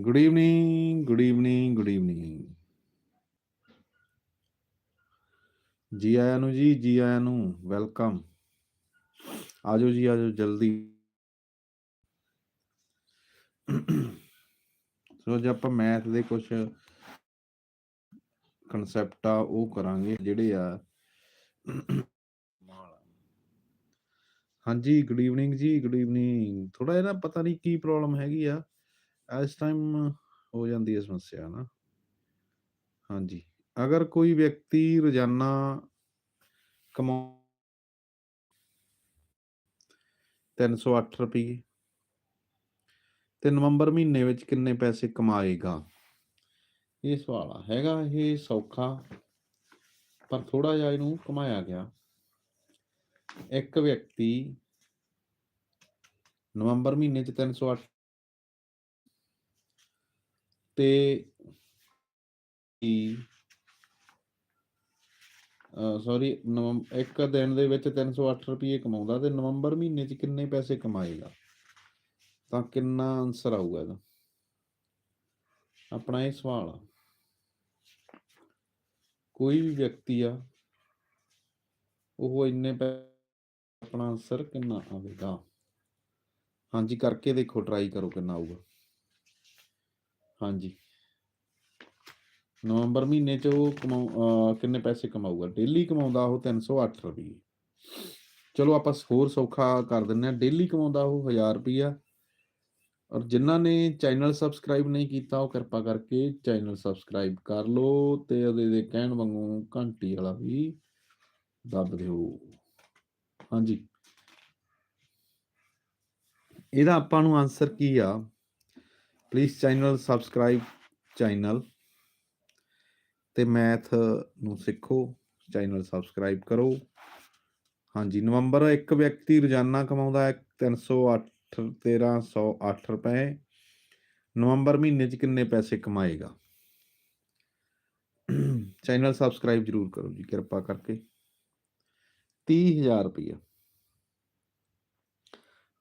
Good evening good evening good evening ji ਆਇਆਂ ਨੂੰ ਜੀ ਜੀ ਆਇਆਂ ਨੂੰ ਵੈਲਕਮ ਆਜੋ ਜੀ ਆਜੋ ਜਲਦੀ। ਸੋ ਜੇ ਆਪਾਂ ਮੈਥ ਦੇ ਕੁਝ ਕਨਸੈਪਟ ਆ, ਉਹ ਕਰਾਂਗੇ, ਜਿਹੜੇ ਆ ਹਾਂਜੀ good evening ji good evening ਥੋੜਾ ਜਿਹਾ ਨਾ ਪਤਾ ਨਹੀਂ ਕੀ ਪ੍ਰੋਬਲਮ ਹੈਗੀ ਆ। ਇਸ ਟਾਈਮ ਹੋ ਜਾਂਦੀ ਹੈ ਸਮੱਸਿਆ ਨਾ ਹਾਂਜੀ। ਅਗਰ ਕੋਈ ਵਿਅਕਤੀ ਰੋਜ਼ਾਨਾ ਕਮਾ 308 ਰੁਪਏ ਤੇ ਨਵੰਬਰ ਮਹੀਨੇ ਵਿੱਚ ਕਿੰਨੇ ਪੈਸੇ ਕਮਾਏਗਾ? ਇਹ ਸਵਾਲ ਆ। ਹੈਗਾ ਇਹ ਸੌਖਾ, ਪਰ ਥੋੜਾ ਜਿਹਾ ਇਹਨੂੰ ਕਮਾਇਆ ਗਿਆ। ਇੱਕ ਵਿਅਕਤੀ ਨਵੰਬਰ ਮਹੀਨੇ ਚ 308 ਤੇ ਸੌਰੀ ਇੱਕ ਦਿਨ ਦੇ ਵਿੱਚ 308 ਰੁਪਏ ਕਮਾਉਂਦਾ ਤੇ ਨਵੰਬਰ ਮਹੀਨੇ ਚ ਕਿੰਨੇ ਪੈਸੇ ਕਮਾਏਗਾ? ਤਾਂ ਕਿੰਨਾ ਆਨਸਰ ਆਊਗਾ ਇਹਦਾ? ਆਪਣਾ ਇਹ ਸਵਾਲ ਆ। ਕੋਈ ਵੀ ਵਿਅਕਤੀ ਆ, ਉਹ ਇੰਨੇ ਆਪਣਾ ਆਨਸਰ ਕਿੰਨਾ ਆਵੇਗਾ? ਹਾਂਜੀ, ਕਰਕੇ ਦੇਖੋ ਟਰਾਈ ਕਰੋ ਕਿੰਨਾ ਆਊਗਾ। ਹਾਂਜੀ। ਨਵੰਬਰ ਮਹੀਨੇ ਚ ਉਹ ਕਮਾਉ ਕਿੰਨੇ ਪੈਸੇ ਕਮਾਊਗਾ? ਡੇਲੀ ਕਮਾਉਂਦਾ ਉਹ 308 ਰੁਪਏ ਚਲੋ ਆਪਾਂ ਹੋਰ ਸੌਖਾ ਕਰ ਦਿੰਨੇ ਆ ਡੇਲੀ ਕਮਾਉਂਦਾ ਉਹ 1000 ਰੁਪਿਆ ਔਰ ਜਿਨ੍ਹਾਂ ਨੇ ਚੈਨਲ ਸਬਸਕ੍ਰਾਈਬ ਨਹੀਂ ਕੀਤਾ, ਉਹ ਕਿਰਪਾ ਕਰਕੇ ਚੈਨਲ ਸਬਸਕ੍ਰਾਈਬ ਕਰ ਲਓ ਤੇ ਉਹਦੇ ਦੇ ਕਹਿਣ ਵਾਂਗੂ ਘੰਟੀ ਵਾਲਾ ਵੀ ਦੱਬ ਦਿਓ। ਹਾਂਜੀ। ਇਹਦਾ ਆਪਾਂ ਨੂੰ ਆਨਸਰ ਕੀ ਆ? ਪਲੀਜ਼ ਚੈਨਲ ਸਬਸਕ੍ਰਾਈਬ ਚੈਨਲ ਤੇ ਮੈਥ ਨੂੰ ਸਿੱਖੋ ਚੈਨਲ ਸਬਸਕ੍ਰਾਈਬ ਕਰੋ। ਹਾਂਜੀ, ਨਵੰਬਰ ਇੱਕ ਵਿਅਕਤੀ ਰੋਜ਼ਾਨਾ ਕਮਾਉਂਦਾ ਹੈ 308 1308 ਰੁਪਏ। ਨਵੰਬਰ ਮਹੀਨੇ 'ਚ ਕਿੰਨੇ ਪੈਸੇ ਕਮਾਏਗਾ? ਚੈਨਲ ਸਬਸਕ੍ਰਾਈਬ ਜਰੂਰ ਕਰੋ ਜੀ, ਕਿਰਪਾ ਕਰਕੇ। 30000 ਰੁਪਏ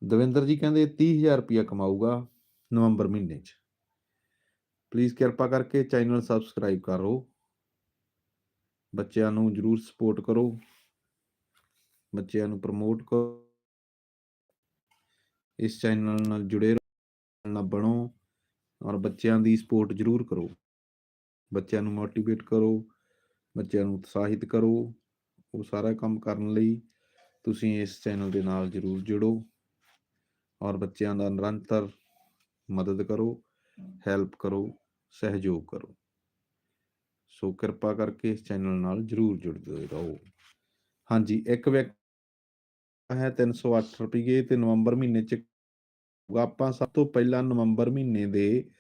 ਦਵਿੰਦਰ ਜੀ ਕਹਿੰਦੇ 30000 ਰੁਪਏ ਕਮਾਊਗਾ। ਨਵੰਬਰ ਮਹੀਨੇ 'ਚ। ਪਲੀਜ਼ ਕਿਰਪਾ ਕਰਕੇ ਚੈਨਲ ਸਬਸਕ੍ਰਾਈਬ ਕਰੋ ਬੱਚਿਆਂ ਨੂੰ ਜਰੂਰ ਸਪੋਰਟ ਕਰੋ। ਬੱਚਿਆਂ ਨੂੰ ਪ੍ਰਮੋਟ ਕਰੋ। ਇਸ ਚੈਨਲ ਨਾਲ ਜੁੜੇ ਰਹੋ, ਨਾਲ ਬਣੋ ਔਰ ਬੱਚਿਆਂ ਦੀ ਸਪੋਰਟ ਜਰੂਰ ਕਰੋ। ਬੱਚਿਆਂ ਨੂੰ ਮੋਟੀਵੇਟ ਕਰੋ, ਬੱਚਿਆਂ ਨੂੰ ਉਤਸ਼ਾਹਿਤ ਕਰੋ। ਉਹ ਸਾਰਾ ਕੰਮ ਕਰਨ ਲਈ ਤੁਸੀਂ ਇਸ ਚੈਨਲ ਦੇ ਨਾਲ ਜਰੂਰ ਜੁੜੋ। ਔਰ ਬੱਚਿਆਂ ਦਾ ਨਿਰੰਤਰ ਮਦਦ ਕਰੋ, ਹੈਲਪ ਕਰੋ, ਸਹਿਯੋਗ ਕਰੋ। ਸੋ ਕਿਰਪਾ ਕਰਕੇ ਇਸ ਚੈਨਲ ਨਾਲ ਜਰੂਰ ਜੁੜਦੇ ਰਹੋ। ਹਾਂਜੀ, ਇੱਕ ਵਿਅਕਤੀ ਹੈ 308 ਰੁਪਏ ਤੇ ਨਵੰਬਰ ਮਹੀਨੇ ਚ ਆਪਾਂ ਸਭ ਤੋਂ ਪਹਿਲਾਂ ਨਵੰਬਰ ਮਹੀਨੇ ਦੇ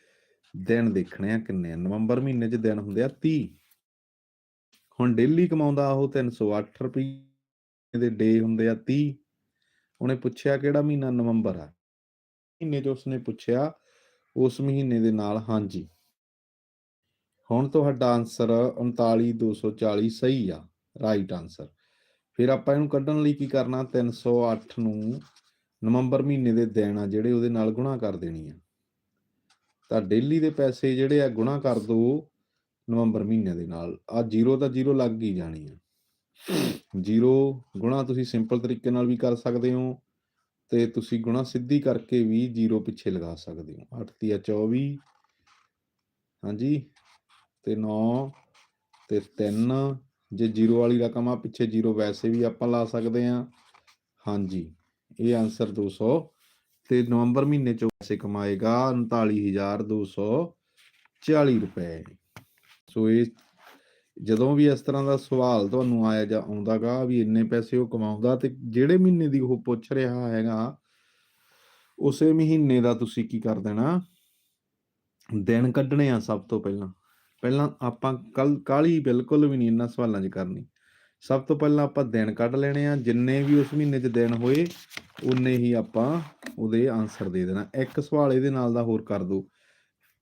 ਦਿਨ ਦੇਖਣੇ ਆ ਕਿੰਨੇ ਨਵੰਬਰ ਮਹੀਨੇ ਚ ਦਿਨ ਹੁੰਦੇ ਆ 30 ਹੁਣ ਡੇਲੀ ਕਮਾਉਂਦਾ ਉਹ 308 ਰੁਪਏ ਦੇ ਡੇ ਹੁੰਦੇ ਆ 30 ਉਹਨੇ ਪੁੱਛਿਆ ਕਿਹੜਾ ਮਹੀਨਾ ਨਵੰਬਰ ਆ? ਮਹੀਨੇ ਚ ਉਸਨੇ ਪੁੱਛਿਆ ਉਸ ਮਹੀਨੇ ਦੇ ਨਾਲ, ਹਾਂਜੀ। ਹੁਣ ਤੁਹਾਡਾ ਆਨਸਰ 39240 ਸਹੀ ਆ ਰਾਈਟ ਆਨਸਰ ਫਿਰ ਆਪਾਂ ਇਹਨੂੰ ਕੱਢਣ ਲਈ ਕੀ ਕਰਨਾ? 308 ਨੂੰ ਨਵੰਬਰ ਮਹੀਨੇ ਦੇ ਦਿਨ ਆ, ਜਿਹੜੇ ਉਹਦੇ ਨਾਲ ਗੁਣਾ ਕਰ ਦੇਣੀ ਆ। ਤਾਂ ਡੇਲੀ ਦੇ ਪੈਸੇ ਜਿਹੜੇ ਆ, ਗੁਣਾ ਕਰ ਦੋ ਨਵੰਬਰ ਮਹੀਨੇ ਦੇ ਨਾਲ। ਆ ਜ਼ੀਰੋ ਤਾਂ ਜ਼ੀਰੋ ਲੱਗ ਹੀ ਜਾਣੀ ਆ। ਜ਼ੀਰੋ ਗੁਣਾ ਤੁਸੀਂ ਸਿੰਪਲ ਤਰੀਕੇ ਨਾਲ ਵੀ ਕਰ ਸਕਦੇ ਹੋ। ਤੇ ਤੁਸੀਂ ਗੁਣਾ ਸਿੱਧੀ ਕਰਕੇ ਵੀ ਜ਼ੀਰੋ ਪਿੱਛੇ ਲਗਾ ਸਕਦੇ ਹੋ। 8 ਤੀਆ 24 ਹਾਂਜੀ। ਤੇ 9 ਤੇ 3 ਜੇ ਜ਼ੀਰੋ ਵਾਲੀ ਰਕਮ ਆ, ਪਿੱਛੇ ਜ਼ੀਰੋ ਵੈਸੇ ਵੀ ਆਪਾਂ ਲਾ ਸਕਦੇ ਆ ਹਾਂਜੀ। ਇਹ ਆਨਸਰ 200 ਤੇ ਨਵੰਬਰ ਮਹੀਨੇ ਚ ਪੈਸੇ ਕਮਾਏਗਾ 39240 ਰੁਪਏ। ਸੋ ਇਹ ਜਦੋਂ ਵੀ ਇਸ ਤਰ੍ਹਾਂ ਦਾ ਸਵਾਲ ਤੁਹਾਨੂੰ ਆਇਆ ਜਾਂ ਆਉਂਦਾਗਾ ਵੀ ਇੰਨੇ ਪੈਸੇ ਉਹ ਕਮਾਉਂਦਾ ਤੇ ਜਿਹੜੇ ਮਹੀਨੇ ਦੀ ਉਹ ਪੁੱਛ ਰਿਹਾ ਹੈਗਾ, ਉਸੇ ਮਹੀਨੇ ਦਾ ਤੁਸੀਂ ਕੀ ਕਰ ਦੇਣਾ? ਦਿਨ ਕੱਢਣੇ ਆ ਸਭ ਤੋਂ ਪਹਿਲਾਂ। ਪਹਿਲਾਂ ਆਪਾਂ ਕੱਲ ਕਾਲੀ ਬਿਲਕੁਲ ਵੀ ਨਹੀਂ ਇਹਨਾਂ ਸਵਾਲਾਂ 'ਚ ਕਰਨੀ। ਸਭ ਤੋਂ ਪਹਿਲਾਂ ਆਪਾਂ ਦਿਨ ਕੱਢ ਲੈਣੇ ਆ, ਜਿੰਨੇ ਵੀ ਉਸ ਮਹੀਨੇ 'ਚ ਦਿਨ ਹੋਏ, ਉਨੇ ਹੀ ਆਪਾਂ ਉਹਦੇ ਆਨਸਰ ਦੇ ਦੇਣਾ। ਇੱਕ ਸਵਾਲ ਇਹਦੇ ਨਾਲ ਦਾ ਹੋਰ ਕਰ ਦੋ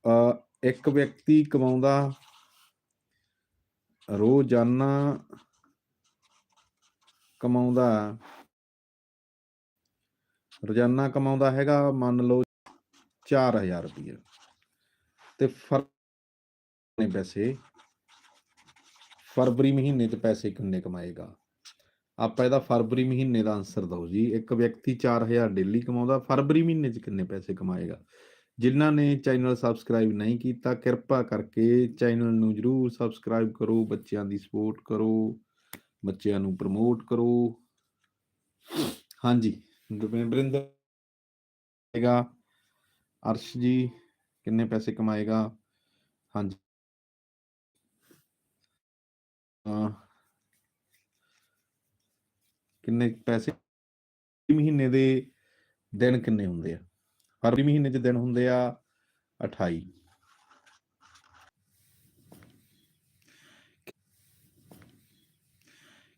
ਅ ਇੱਕ ਵਿਅਕਤੀ ਕਮਾਉਂਦਾ ਰੋਜ਼ਾਨਾ ਕਮਾਉਂਦਾ ਰੋਜ਼ਾਨਾ ਕਮਾਉਂਦਾ ਹੈਗਾ, ਮੰਨ ਲਓ 4000 ਰੁਪਏ ਤੇ ਫਰ ਨੇ ਪੈਸੇ, ਫਰਵਰੀ ਮਹੀਨੇ 'ਚ ਪੈਸੇ ਕਿੰਨੇ ਕਮਾਏਗਾ? ਆਪਾਂ ਇਹਦਾ ਫਰਵਰੀ ਮਹੀਨੇ ਦਾ ਆਨਸਰ ਦਿਓ ਜੀ। ਇੱਕ ਵਿਅਕਤੀ 4000 ਡੇਲੀ ਕਮਾਉਂਦਾ, ਫਰਵਰੀ ਮਹੀਨੇ 'ਚ ਕਿੰਨੇ ਪੈਸੇ ਕਮਾਏਗਾ? ਜਿਨ੍ਹਾਂ ਨੇ ਚੈਨਲ ਸਬਸਕ੍ਰਾਈਬ ਨਹੀਂ ਕੀਤਾ, ਕਿਰਪਾ ਕਰਕੇ ਚੈਨਲ ਨੂੰ ਜਰੂਰ ਸਬਸਕ੍ਰਾਈਬ ਕਰੋ, ਬੱਚਿਆਂ ਦੀ ਸਪੋਰਟ ਕਰੋ, ਬੱਚਿਆਂ ਨੂੰ ਪ੍ਰਮੋਟ ਕਰੋ। ਹਾਂਜੀ ਦਵਿੰਦਰ ਹੈਗਾ, ਅਰਸ਼ ਜੀ ਕਿੰਨੇ ਪੈਸੇ ਕਮਾਏਗਾ? ਹਾਂਜੀ। ਕਿੰਨੇ ਪੈਸੇ ਮਹੀਨੇ ਦੇ ਦਿਨ ਕਿੰਨੇ ਹੁੰਦੇ ਆ? ਫਰਵਰੀ ਮਹੀਨੇ 'ਚ ਦਿਨ ਹੁੰਦੇ ਆ 28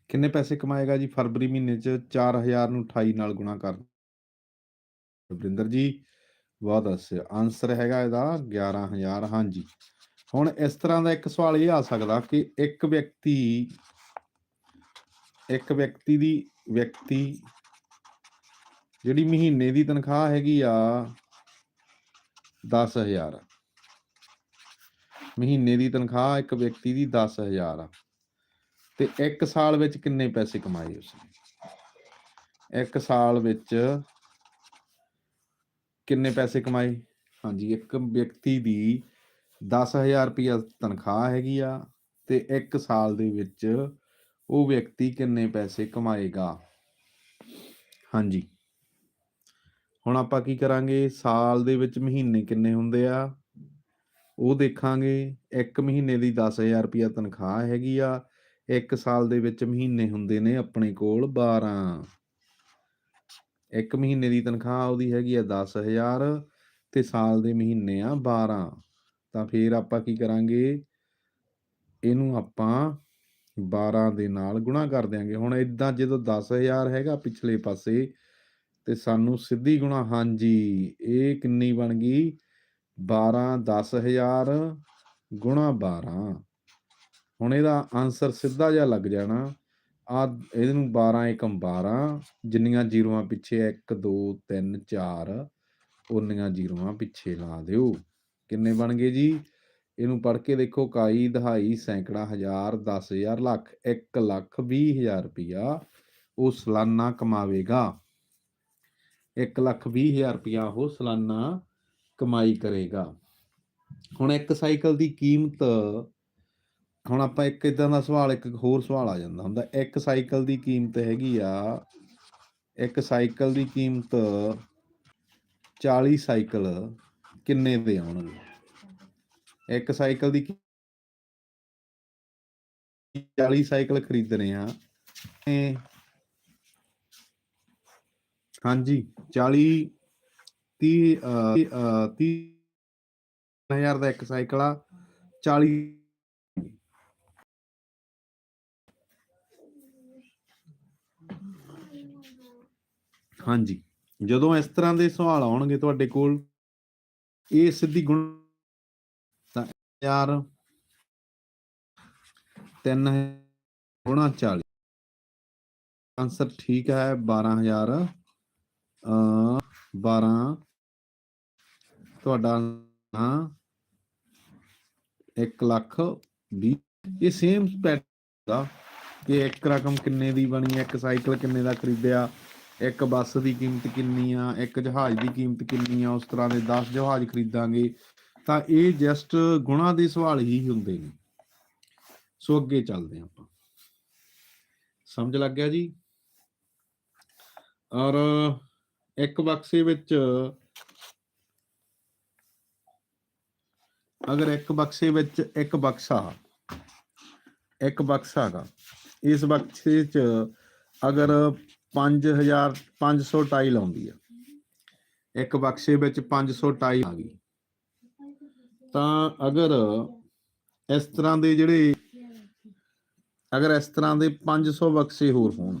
ਕਿੰਨੇ ਪੈਸੇ ਕਮਾਏਗਾ ਜੀ ਫਰਵਰੀ ਮਹੀਨੇ 'ਚ? 4000 ਨੂੰ 28 ਨਾਲ ਗੁਣਾ ਕਰ। ਵਰਿੰਦਰ ਜੀ, ਬਹੁਤ ਅੱਛਾ ਆਨਸਰ ਹੈਗਾ ਇਹਦਾ 11000 ਹਾਂਜੀ। ਹੁਣ ਇਸ ਤਰ੍ਹਾਂ ਦਾ ਇੱਕ ਸਵਾਲ ਇਹ ਆ ਸਕਦਾ ਕਿ ਇੱਕ ਵਿਅਕਤੀ ਇੱਕ ਵਿਅਕਤੀ ਦੀ ਵਿਅਕਤੀ ਜਿਹੜੀ ਮਹੀਨੇ ਦੀ ਤਨਖਾਹ ਹੈਗੀ ਆ 10000 ਮਹੀਨੇ ਦੀ ਤਨਖਾਹ ਇੱਕ ਵਿਅਕਤੀ ਦੀ 10000 ਆ। ਤੇ ਇੱਕ ਸਾਲ ਵਿੱਚ ਕਿੰਨੇ ਪੈਸੇ ਕਮਾਏ ਉਸਨੇ? ਇੱਕ ਸਾਲ ਵਿੱਚ ਕਿੰਨੇ ਪੈਸੇ ਕਮਾਏ? ਹਾਂਜੀ, ਇੱਕ ਵਿਅਕਤੀ ਦੀ 10000 ਰੁਪਇਆ ਤਨਖਾਹ ਹੈਗੀ ਆ ਤੇ ਇੱਕ ਸਾਲ ਦੇ ਵਿੱਚ ਉਹ ਵਿਅਕਤੀ ਕਿੰਨੇ ਪੈਸੇ ਕਮਾਏਗਾ? ਹਾਂਜੀ। ਹੁਣ ਆਪਾਂ ਕੀ ਕਰਾਂਗੇ? ਸਾਲ ਦੇ ਵਿੱਚ ਮਹੀਨੇ ਕਿੰਨੇ ਹੁੰਦੇ ਆ? ਉਹ ਦੇਖਾਂਗੇ। ਇੱਕ ਮਹੀਨੇ ਦੀ 10000 ਰੁਪਇਆ ਤਨਖਾਹ ਹੈਗੀ ਆ। ਇੱਕ ਸਾਲ ਦੇ ਵਿੱਚ ਮਹੀਨੇ ਹੁੰਦੇ ਨੇ ਆਪਣੇ ਕੋਲ 12 ਇੱਕ ਮਹੀਨੇ ਦੀ ਤਨਖਾਹ ਉਹਦੀ ਹੈਗੀ ਆ 10000 ਤੇ ਸਾਲ ਦੇ ਮਹੀਨੇ ਆ 12 ਤਾਂ ਫਿਰ ਆਪਾਂ ਕੀ ਕਰਾਂਗੇ? ਇਹਨੂੰ ਆਪਾਂ 12 ਦੇ ਨਾਲ ਗੁਣਾ ਕਰ ਦਿਆਂਗੇ। ਹੁਣ ਇਦਾਂ ਜਦੋਂ 10000 ਹੈਗਾ ਪਿਛਲੇ ਪਾਸੇ ਤੇ ਸਾਨੂੰ ਸਿੱਧੀ ਗੁਣਾ, ਹਾਂਜੀ, ਇਹ ਕਿੰਨੀ ਬਣ ਗਈ? 12 10000 ਗੁਣਾ 12 ਹੁਣ ਇਹਦਾ ਆਨਸਰ ਸਿੱਧਾ ਜਿਹਾ ਲੱਗ ਜਾਣਾ। ਆ ਇਹਨੂੰ 12 ਏਕਮ 12 ਜਿੰਨੀਆਂ ਜ਼ੀਰੋਆਂ ਪਿੱਛੇ 1 2 3 4 ਉਨੀਆਂ ਜ਼ੀਰੋਆਂ ਪਿੱਛੇ ਲਾ ਦਿਓ। ਕਿੰਨੇ ਬਣ ਗਏ ਜੀ? ਇਹਨੂੰ ਪੜ੍ਹ ਕੇ ਦੇਖੋ, ਇਕਾਈ, ਦਹਾਈ, ਸੈਂਕੜਾ, ਹਜ਼ਾਰ 10000 ਲੱਖ 1 ਲੱਖ 20000 ਰੁਪਇਆ ਉਹ ਸਾਲਾਨਾ ਕਮਾਵੇਗਾ। 1 ਲੱਖ 20000 ਰੁਪਇਆ ਉਹ ਸਾਲਾਨਾ ਕਮਾਈ ਕਰੇਗਾ। ਹੁਣ ਇੱਕ ਸਾਈਕਲ ਦੀ ਕੀਮਤ, ਹੁਣ ਆਪਾਂ ਇੱਕ ਇਦਾਂ ਦਾ ਸਵਾਲ, ਇੱਕ ਹੋਰ ਸਵਾਲ ਆ ਜਾਂਦਾ ਹੁੰਦਾ। ਇੱਕ ਸਾਈਕਲ ਦੀ ਕੀਮਤ ਹੈਗੀ ਆ, ਇੱਕ ਸਾਈਕਲ ਦੀ ਕੀਮਤ 40 ਸਾਈਕਲ ਕਿੰਨੇ ਦੇ ਆਉਣਗੇ? ਇੱਕ ਸਾਈਕਲ ਦੀ 40 ਸਾਈਕਲ ਖਰੀਦਣੇ ਆ ਇਹ ਹਾਂਜੀ 40 30 30 ਹਜ਼ਾਰ ਦਾ ਇੱਕ ਸਾਈਕਲ ਆ 40 ਹਾਂਜੀ, ਜਦੋਂ ਇਸ ਤਰ੍ਹਾਂ ਦੇ ਸਵਾਲ ਆਉਣਗੇ ਤੁਹਾਡੇ ਕੋਲ, ਇਹ ਸਿੱਧੀ ਗੁਣ ਤਾਂ ਯਾਰ 3 ਗੁਣਾ 40 ਆਨਸਰ ਠੀਕ ਹੈ 12000 ਅ 12 ਤੁਹਾਡਾ ਹਾਂ 1 ਲੱਖ 20 ਇਹ ਸੇਮ ਪੈਟਰਨ ਦਾ ਕਿ ਇੱਕ ਰਕਮ ਕਿੰਨੇ ਦੀ ਬਣੀ ਇੱਕ ਸਾਈਕਲ ਕਿੰਨੇ ਦਾ ਖਰੀਦਿਆ, ਇੱਕ ਬੱਸ ਦੀ ਕੀਮਤ ਕਿੰਨੀ ਆ, ਇੱਕ ਜਹਾਜ਼ ਦੀ ਕੀਮਤ ਕਿੰਨੀ ਆ, ਉਸ ਤਰ੍ਹਾਂ ਦੇ 10 ਜਹਾਜ਼ ਖਰੀਦਾਂਗੇ। ਤਾਂ ਇਹ ਜਸਟ ਗੁਣਾ ਦੇ ਸਵਾਲ ਹੀ ਹੁੰਦੇ ਨੇ। ਸੋ ਅੱਗੇ ਚੱਲਦੇ ਹਾਂ ਆਪਾਂ। ਸਮਝ ਲੱਗ ਗਿਆ ਜੀ? ਔਰ ਇੱਕ ਬਕਸੇ ਵਿੱਚ, ਅਗਰ ਇੱਕ ਬਕਸੇ ਵਿੱਚ ਇੱਕ ਬਕਸਾ ਇੱਕ ਬਕਸਾ ਹੈਗਾ, ਇਸ ਬਕਸੇ 'ਚ ਅਗਰ 5000 500 ਟਾਈਲ ਆਉਂਦੀ ਆ, ਇੱਕ ਬਕਸੇ ਵਿੱਚ 500 ਟਾਈਲ ਆ ਗਈ, ਤਾਂ ਅਗਰ ਇਸ ਤਰ੍ਹਾਂ ਦੇ ਜਿਹੜੇ, ਅਗਰ ਇਸ ਤਰ੍ਹਾਂ ਦੇ 500 ਬਕਸੇ ਹੋਰ ਹੋਣ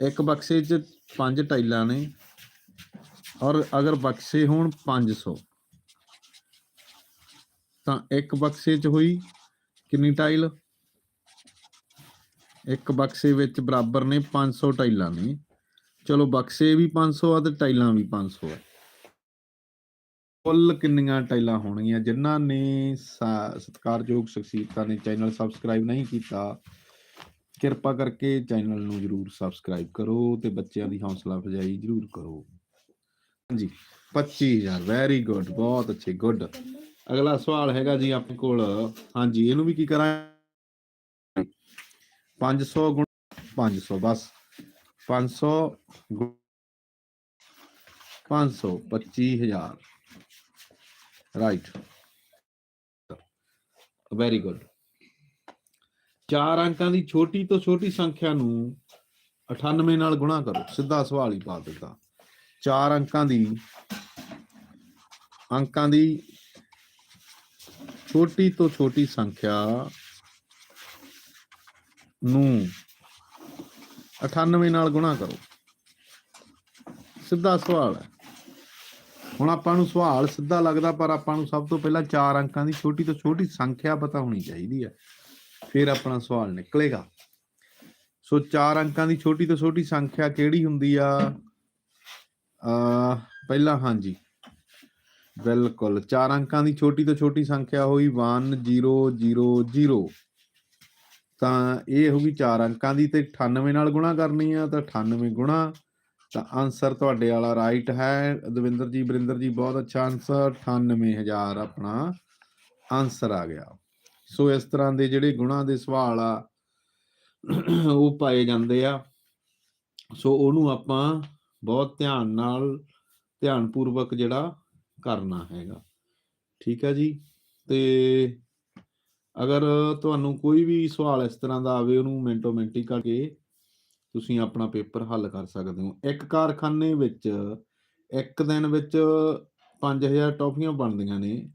ਇੱਕ ਬਕਸੇ 'ਚ ਪੰਜ ਟਾਈਲਾਂ ਨੇ ਔਰ ਅਗਰ ਬਕਸੇ ਹੋਣ 500 ਤਾਂ ਇੱਕ ਬਕਸੇ 'ਚ ਹੋਈ ਕਿੰਨੀ ਟਾਈਲ? ਇੱਕ ਬਕਸੇ ਵਿੱਚ ਬਰਾਬਰ ਨੇ 500 ਟਾਈਲਾਂ ਨੇ। ਚਲੋ ਬਕਸੇ ਵੀ 500 ਆ ਤੇ ਟਾਈਲਾਂ ਵੀ 500 ਆ। ਕੁੱਲ ਕਿੰਨੀਆਂ ਟਾਈਲਾਂ ਹੋਣਗੀਆਂ? ਜਿਨ੍ਹਾਂ ਨੇ ਸਤਿਕਾਰਯੋਗ ਸ਼ਖਸੀਅਤਾਂ ਨੇ ਚੈਨਲ ਸਬਸਕ੍ਰਾਈਬ ਨਹੀਂ ਕੀਤਾ ਕਿਰਪਾ ਕਰਕੇ ਚੈਨਲ ਨੂੰ ਜਰੂਰ ਸਬਸਕ੍ਰਾਈਬ ਕਰੋ ਤੇ ਬੱਚਿਆਂ ਦੀ ਹੌਸਲਾ ਅਫਜ਼ਾਈ ਜਰੂਰ ਕਰੋ। ਹਾਂਜੀ 25000 ਵੈਰੀ ਗੁੱਡ ਬਹੁਤ ਅੱਛੇ ਗੁੱਡ ਅਗਲਾ ਸਵਾਲ ਹੈਗਾ ਜੀ ਆਪਣੇ ਕੋਲ। ਹਾਂਜੀ, ਇਹਨੂੰ ਵੀ ਕੀ ਕਰਾਂ 500 ਗੁਣ 500 ਬਸ। 500 ਗੁਣ 500 25000 ਰਾਈਟ ਵੈਰੀ ਗੁੱਡ ਚਾਰ ਅੰਕਾਂ ਦੀ ਛੋਟੀ ਤੋਂ ਛੋਟੀ ਸੰਖਿਆ ਨੂੰ 98 ਨਾਲ ਗੁਣਾ ਕਰੋ, ਸਿੱਧਾ ਸਵਾਲ ਹੀ ਪਾ ਦਿੱਤਾ। ਚਾਰ ਅੰਕਾਂ ਦੀ ਅੰਕਾਂ ਦੀ ਛੋਟੀ ਤੋਂ ਛੋਟੀ ਸੰਖਿਆ ਨੂੰ 98 ਨਾਲ ਗੁਣਾ ਕਰੋ। ਸਿੱਧਾ ਸਵਾਲ ਹੈ। ਹੁਣ ਆਪਾਂ ਨੂੰ ਸਵਾਲ ਸਿੱਧਾ ਲੱਗਦਾ, ਪਰ ਆਪਾਂ ਨੂੰ ਸਭ ਤੋਂ ਪਹਿਲਾਂ ਚਾਰ ਅੰਕਾਂ ਦੀ ਛੋਟੀ ਤੋਂ ਛੋਟੀ ਸੰਖਿਆ ਪਤਾ ਹੋਣੀ ਚਾਹੀਦੀ ਹੈ। ਫਿਰ ਆਪਣਾ ਸਵਾਲ ਨਿਕਲੇਗਾ। ਸੋ ਚਾਰ ਅੰਕਾਂ ਦੀ ਛੋਟੀ ਤੋਂ ਛੋਟੀ ਸੰਖਿਆ ਕਿਹੜੀ ਹੁੰਦੀ ਆ? ਅ ਪਹਿਲਾਂ ਹਾਂਜੀ। ਬਿਲਕੁਲ, ਚਾਰ ਅੰਕਾਂ ਦੀ ਛੋਟੀ ਤੋਂ ਛੋਟੀ ਸੰਖਿਆ ਹੋਈ 1000 ਤਾਂ ਇਹ ਹੋਗੀ ਚਾਰ ਅੰਕਾਂ ਦੀ ਤੇ 98 ਨਾਲ ਗੁਣਾ ਕਰਨੀ ਆ, ਤਾਂ 98 ਗੁਣਾ। ਤਾਂ ਆਨਸਰ ਤੁਹਾਡੇ ਵਾਲਾ ਰਾਈਟ ਹੈ। ਦਵਿੰਦਰ ਜੀ ਬਰਿੰਦਰ ਜੀ, ਬਹੁਤ ਅੱਛਾ ਆਨਸਰ 98000 ਆਪਣਾ ਆਨਸਰ ਆ ਗਿਆ। ਸੋ ਇਸ ਤਰ੍ਹਾਂ ਦੇ ਜਿਹੜੇ ਗੁਣਾ ਦੇ ਸਵਾਲ ਆ, ਉਹ ਪਾਏ ਜਾਂਦੇ ਆ। ਸੋ ਉਹਨੂੰ ਆਪਾਂ ਬਹੁਤ ਧਿਆਨ ਨਾਲ, ਧਿਆਨਪੂਰਵਕ ਜਿਹੜਾ ਕਰਨਾ ਹੈਗਾ। ਠੀਕ ਹੈ ਜੀ? ਤੇ ਅਗਰ ਤੁਹਾਨੂੰ ਕੋਈ ਵੀ ਸਵਾਲ ਇਸ ਤਰ੍ਹਾਂ ਦਾ ਆਵੇ, ਉਹਨੂੰ ਮਿੰਟੋ ਮਿੰਟੀ ਕਰਕੇ ਤੁਸੀਂ ਆਪਣਾ ਪੇਪਰ ਹੱਲ ਕਰ ਸਕਦੇ ਹੋ। ਇੱਕ ਕਾਰਖਾਨੇ ਵਿੱਚ ਇੱਕ ਦਿਨ ਵਿੱਚ 5000 ਟੌਫੀਆਂ ਬਣਦੀਆਂ ਨੇ।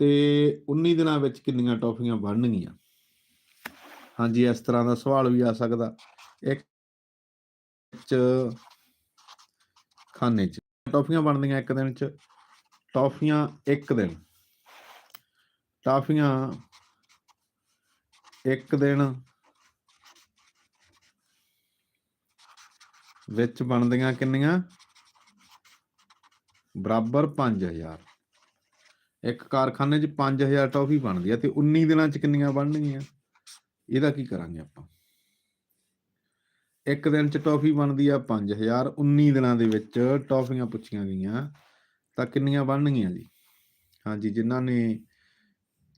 ਤੇ 19 ਦਿਨਾਂ ਵਿੱਚ ਕਿੰਨੀਆਂ ਟੌਫੀਆਂ ਬਣਨਗੀਆਂ? ਹਾਂਜੀ, ਇਸ ਤਰ੍ਹਾਂ ਦਾ ਸਵਾਲ ਵੀ ਆ ਸਕਦਾ। ਇੱਕ ਚ ਖਾਨੇ ਚ। ਟੌਫੀਆਂ ਬਣਦੀਆਂ ਇੱਕ ਦਿਨ ਚ। ਟੌਫੀਆਂ ਇੱਕ ਦਿਨ। ਟਾਫੀਆਂ ਇੱਕ ਦਿਨ ਵਿੱਚ ਬਣਦੀਆਂ ਕਿੰਨੀਆਂ? ਬਰਾਬਰ 5000 ਇੱਕ ਕਾਰਖਾਨੇ 'ਚ 5000 ਟੌਫੀ ਬਣਦੀ ਆ ਤੇ 19 ਦਿਨਾਂ 'ਚ ਕਿੰਨੀਆਂ ਬਣਨਗੀਆਂ? ਇਹਦਾ ਕੀ ਕਰਾਂਗੇ ਆਪਾਂ? ਇੱਕ ਦਿਨ 'ਚ ਟੌਫੀ ਬਣਦੀ ਆ 5000 19 ਦਿਨਾਂ ਦੇ ਵਿੱਚ ਟੌਫੀਆਂ ਪੁੱਛੀਆਂ ਗਈਆਂ, ਤਾਂ ਕਿੰਨੀਆਂ ਬਣਨਗੀਆਂ ਜੀ? ਹਾਂਜੀ, ਜਿਨ੍ਹਾਂ ਨੇ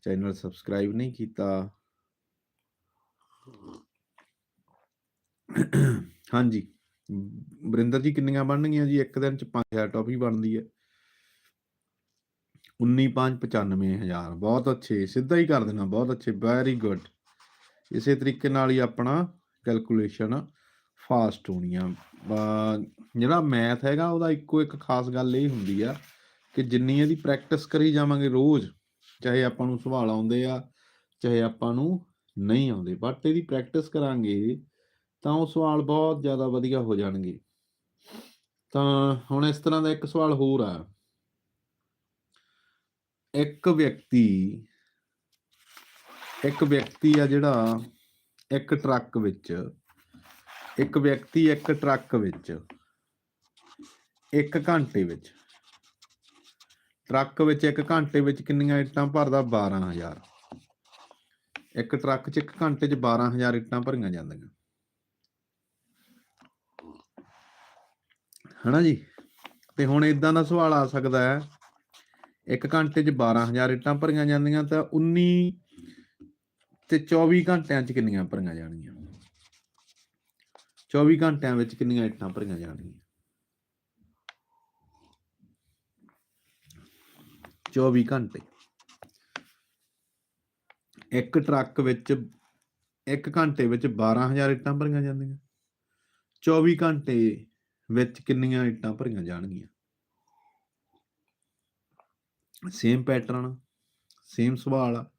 ਚੈਨਲ ਸਬਸਕ੍ਰਾਈਬ ਨਹੀਂ ਕੀਤਾ। ਹਾਂਜੀ, ਬਰਿੰਦਰ ਜੀ ਕਿੰਨੀਆਂ ਬਣਨਗੀਆਂ ਜੀ? ਇੱਕ ਦਿਨ ਚ 5000 ਟੌਫੀ ਬਣਦੀ ਹੈ 19 5 95000 ਬਹੁਤ ਅੱਛੇ, ਸਿੱਧਾ ਹੀ ਕਰ ਦੇਣਾ, ਬਹੁਤ ਅੱਛੇ ਵੈਰੀ ਗੁੱਡ ਇਸੇ ਤਰੀਕੇ ਨਾਲ ਹੀ ਆਪਣਾ ਕੈਲਕੂਲੇਸ਼ਨ ਫਾਸਟ ਹੋਣੀ ਆ ਜਿਹੜਾ ਮੈਥ ਹੈਗਾ, ਉਹਦਾ ਇੱਕੋ ਇੱਕ ਖਾਸ ਗੱਲ ਇਹ ਹੁੰਦੀ ਆ ਕਿ ਜਿੰਨੀ ਇਹਦੀ ਪ੍ਰੈਕਟਿਸ ਕਰੀ ਜਾਵਾਂਗੇ ਰੋਜ਼, ਚਾਹੇ ਆਪਾਂ ਨੂੰ ਸਵਾਲ ਆਉਂਦੇ ਆ, ਚਾਹੇ ਆਪਾਂ ਨੂੰ ਨਹੀਂ ਆਉਂਦੇ। ਬਟ ਇਹਦੀ ਪ੍ਰੈਕਟਿਸ ਕਰਾਂਗੇ, ਤਾਂ ਉਹ ਸਵਾਲ ਬਹੁਤ ਜ਼ਿਆਦਾ ਵਧੀਆ ਹੋ ਜਾਣਗੇ। ਤਾਂ ਹੁਣ ਇਸ ਤਰ੍ਹਾਂ ਦਾ ਇੱਕ ਸਵਾਲ ਹੋਰ ਆ। ਇੱਕ ਵਿਅਕਤੀ ਇੱਕ ਵਿਅਕਤੀ ਆ ਜਿਹੜਾ ਇੱਕ ਟਰੱਕ ਵਿੱਚ, ਇੱਕ ਵਿਅਕਤੀ ਇੱਕ ਟਰੱਕ ਵਿੱਚ, ਇੱਕ ਘੰਟੇ ਵਿੱਚ। ਟਰੱਕ ਵਿੱਚ ਇੱਕ ਘੰਟੇ ਵਿੱਚ ਕਿੰਨੀਆਂ ਇੱਟਾਂ ਭਰਦਾ? 12000 ਇੱਕ ਟਰੱਕ 'ਚ ਇੱਕ ਘੰਟੇ 'ਚ 12000 ਇੱਟਾਂ ਭਰੀਆਂ ਜਾਂਦੀਆਂ। ਹਨਾ ਜੀ? ਤੇ ਹੁਣ ਇਦਾਂ ਦਾ ਸਵਾਲ ਆ ਸਕਦਾ ਹੈ ਇੱਕ ਘੰਟੇ 'ਚ 12000 ਇੱਟਾਂ ਭਰੀਆਂ ਜਾਂਦੀਆਂ ਤਾਂ 19 ਤੇ 24 ਘੰਟਿਆਂ 'ਚ ਕਿੰਨੀਆਂ ਭਰੀਆਂ ਜਾਣਗੀਆਂ? 24 ਘੰਟਿਆਂ ਵਿੱਚ ਕਿੰਨੀਆਂ ਇੱਟਾਂ ਭਰੀਆਂ ਜਾਣਗੀਆਂ? 24 ਘੰਟੇ। ਇੱਕ ਟਰੱਕ ਵਿੱਚ, ਇੱਕ ਘੰਟੇ ਵਿੱਚ 12000 ਇੱਟਾਂ ਭਰੀਆਂ ਜਾਂਦੀਆਂ। 24 ਘੰਟੇ ਵਿੱਚ ਕਿੰਨੀਆਂ ਇੱਟਾਂ ਭਰੀਆਂ ਜਾਣਗੀਆਂ? ਸੇਮ ਪੈਟਰਨ ਸੇਮ ਸਵਾਲ ਆ।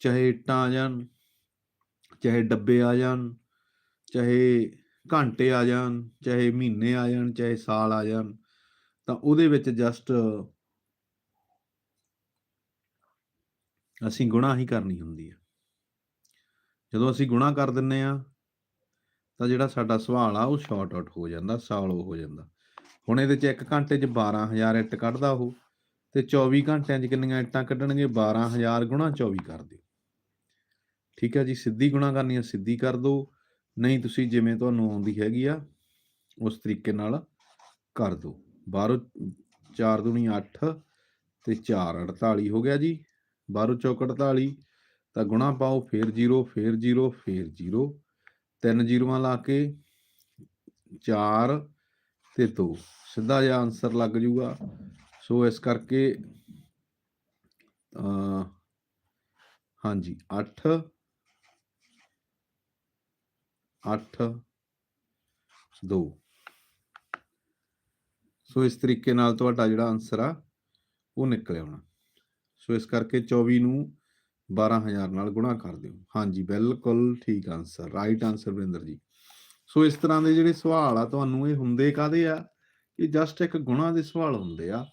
ਚਾਹੇ ਇੱਟਾਂ ਆ ਜਾਣ, ਚਾਹੇ ਡੱਬੇ ਆ ਜਾਣ, ਚਾਹੇ ਘੰਟੇ ਆ ਜਾਣ, ਚਾਹੇ ਮਹੀਨੇ ਆ ਜਾਣ, ਚਾਹੇ ਸਾਲ ਆ ਜਾਣ, ਤਾਂ ਉਹਦੇ ਵਿੱਚ ਜਸਟ ਅਸੀਂ ਗੁਣਾ ਹੀ ਕਰਨੀ ਹੁੰਦੀ ਹੈ ਜਦੋਂ ਅਸੀਂ ਗੁਣਾ ਕਰ ਦਿੰਨੇ ਆ, ਤਾਂ ਜਿਹੜਾ ਸਾਡਾ ਸਵਾਲ ਆ ਉਹ ਸ਼ਾਰਟ ਆਊਟ ਹੋ ਜਾਂਦਾ ਸਾਲਵ ਹੋ ਜਾਂਦਾ। ਹੁਣ ਇਹਦੇ ਚ ਇੱਕ ਘੰਟੇ ਚ 12000 ਇੱਟ ਕੱਢਦਾ ਉਹ। ਤੇ 24 ਘੰਟਿਆਂ 'ਚ ਕਿੰਨੀਆਂ ਇੱਟਾਂ ਕੱਢਣਗੇ? 12000 ਗੁਣਾ 24 ਕਰ ਦਿਓ। ਠੀਕ ਹੈ ਜੀ, ਸਿੱਧੀ ਗੁਣਾ ਕਰਨੀ ਹੈ ਸਿੱਧੀ ਕਰ ਦਿਓ। ਨਹੀਂ, ਤੁਸੀਂ ਜਿਵੇਂ ਤੁਹਾਨੂੰ ਆਉਂਦੀ ਹੈਗੀ ਆ, ਉਸ ਤਰੀਕੇ ਨਾਲ ਕਰ ਦਿਓ। ਬਾਹਰੋਂ 4 ਦੂਣੀ 8 ਤੇ 4 48 ਹੋ ਗਿਆ ਜੀ। ਬਾਹਰੋਂ ਚੌਕ 48 ਤਾਂ ਗੁਣਾ ਪਾਓ, ਫੇਰ 0 ਫੇਰ 0 ਫੇਰ 0 ਤਿੰਨ ਜ਼ੀਰੋਆਂ ਲਾ ਕੇ 4 ਤੇ 2 ਸਿੱਧਾ ਜਿਹਾ ਆਨਸਰ ਲੱਗ ਜੂਗਾ ਸੋ ਇਸ ਕਰਕੇ ਅ ਹਾਂਜੀ 8 8 2 ਸੋ ਇਸ ਤਰੀਕੇ ਨਾਲ ਤੁਹਾਡਾ ਜਿਹੜਾ ਆਨਸਰ ਆ, ਉਹ ਨਿਕਲ ਆਉਣਾ ਸੋ ਇਸ ਕਰਕੇ 24 ਨੂੰ 12000 ਨਾਲ ਗੁਣਾ ਕਰ ਦਿਓ। ਹਾਂਜੀ, ਬਿਲਕੁਲ ਠੀਕ ਆਨਸਰ ਰਾਈਟ ਆਨਸਰ ਵਰਿੰਦਰ ਜੀ। ਸੋ ਇਸ ਤਰ੍ਹਾਂ ਦੇ ਜਿਹੜੇ ਸਵਾਲ ਆ, ਤੁਹਾਨੂੰ ਇਹ ਹੁੰਦੇ ਕਾਦੇ ਆ? ਕਿ ਜਸਟ ਇੱਕ ਗੁਣਾ ਦੇ ਸਵਾਲ ਹੁੰਦੇ ਆ।